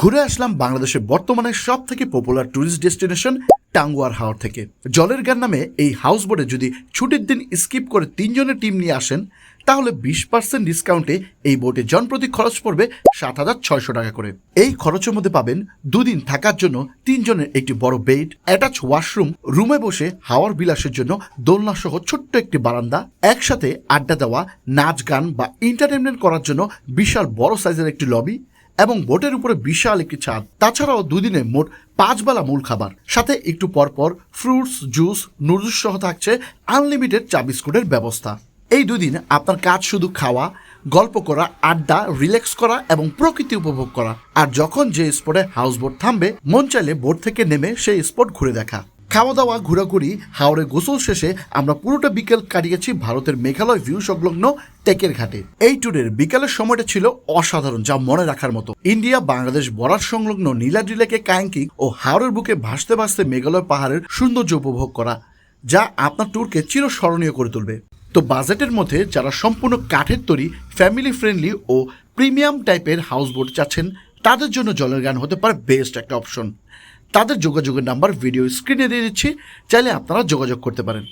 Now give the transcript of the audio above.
ঘুরে আসলাম বাংলাদেশের বর্তমানে সব থেকে popular tourist destination Tanguar Haor থেকে। জলের গান নামে এই হাউস বোটে যদি ছুটির দিন স্কিপ করে তিনজনের টিম নিয়ে আসেন, তাহলে বিশ পার্সেন্ট ডিসকাউন্টে এই বোটে জনপ্রতি খরচ পড়বে সাত হাজার ছয়শো টাকা করে। এই খরচের মধ্যে পাবেন দুদিন থাকার জন্য তিনজনের একটি বড় বেড অ্যাটাচ ওয়াশরুম রুমে বসে হাওয়ার বিলাসের জন্য দোলনা সহ ছোট্ট একটি বারান্দা, একসাথে আড্ডা দেওয়া, নাচ গান বা এন্টারটেনমেন্ট করার জন্য বিশাল বড় সাইজের একটি লবি এবং বোটের উপরে বিশাল একটি ছাদ। তাছাড়াও দুদিনে মোট পাঁচ বেলা মূল খাবার। সাথে একটু পরপর ফ্রুটস, জুস, নুডলস সহ থাকছে আনলিমিটেড চা বিস্কুটের ব্যবস্থা। এই দুদিন আপনার কাজ শুধু খাওয়া, গল্প করা, আড্ডা, রিল্যাক্স করা এবং প্রকৃতি উপভোগ করা। আর যখন যে স্পটে হাউস বোট থামবে, মন চাইলে বোট থেকে নেমে সেই স্পট ঘুরে দেখা। খাওয়া দাওয়া ঘোরাঘুরি হাওড়ে গোসল শেষে আমরা পুরোটা বিকেল কাটিয়েছি ভারতের মেঘালয় ভিউ সংলগ্ন টেকের ঘাটে। এই ট্যুরের বিকালের সময়টা ছিল অসাধারণ, যা মনে রাখার মতো। ইন্ডিয়া, বাংলাদেশ বরার সংলগ্ন নীলাদ্রি লেকে কায়াঙ্কিং ও হাওড়ের বুকে ভাসতে ভাসতে মেঘালয় পাহাড়ের সৌন্দর্য উপভোগ করা, যা আপনার ট্যুরকে চিরস্মরণীয় করে তুলবে। তো বাজেটের মধ্যে যারা সম্পূর্ণ কাঠের তৈরি ফ্যামিলি ফ্রেন্ডলি ও প্রিমিয়াম টাইপের হাউস বোট চাচ্ছেন, তাদের জন্য জলের গান হতে পারে বেস্ট একটা অপশন তাদের যোগাযোগের নাম্বার ভিডিও স্ক্রিনে দিয়ে দিচ্ছি। চাইলে আপনারা যোগাযোগ করতে পারেন।